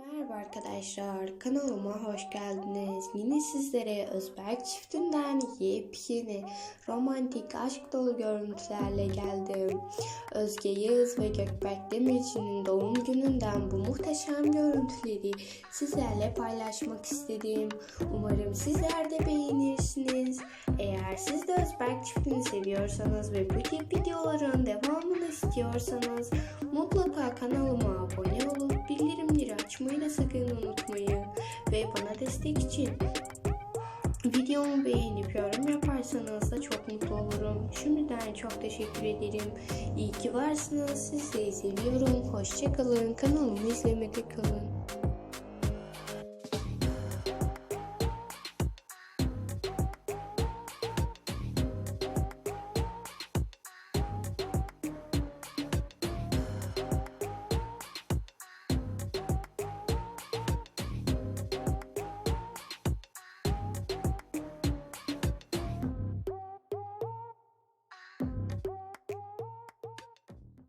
Merhaba arkadaşlar, kanalıma hoş geldiniz. Yine sizlere Özberk çiftinden yepyeni romantik aşk dolu görüntülerle geldim. Özge Yağız ve Gökberk Demirci'nin doğum gününden bu muhteşem görüntüleri sizlerle paylaşmak istedim. Umarım sizler de beğenirsiniz. Eğer siz de Özberk çiftini seviyorsanız ve bu tip videoların devamını istiyorsanız mutlaka kanalıma abone sakın unutmayın. Ve bana destek için videomu beğenip yorum yaparsanız da çok mutlu olurum. Şimdiden çok teşekkür ederim. İyi ki varsınız. Sizleri seviyorum. Hoşçakalın. Kanalımı izlemede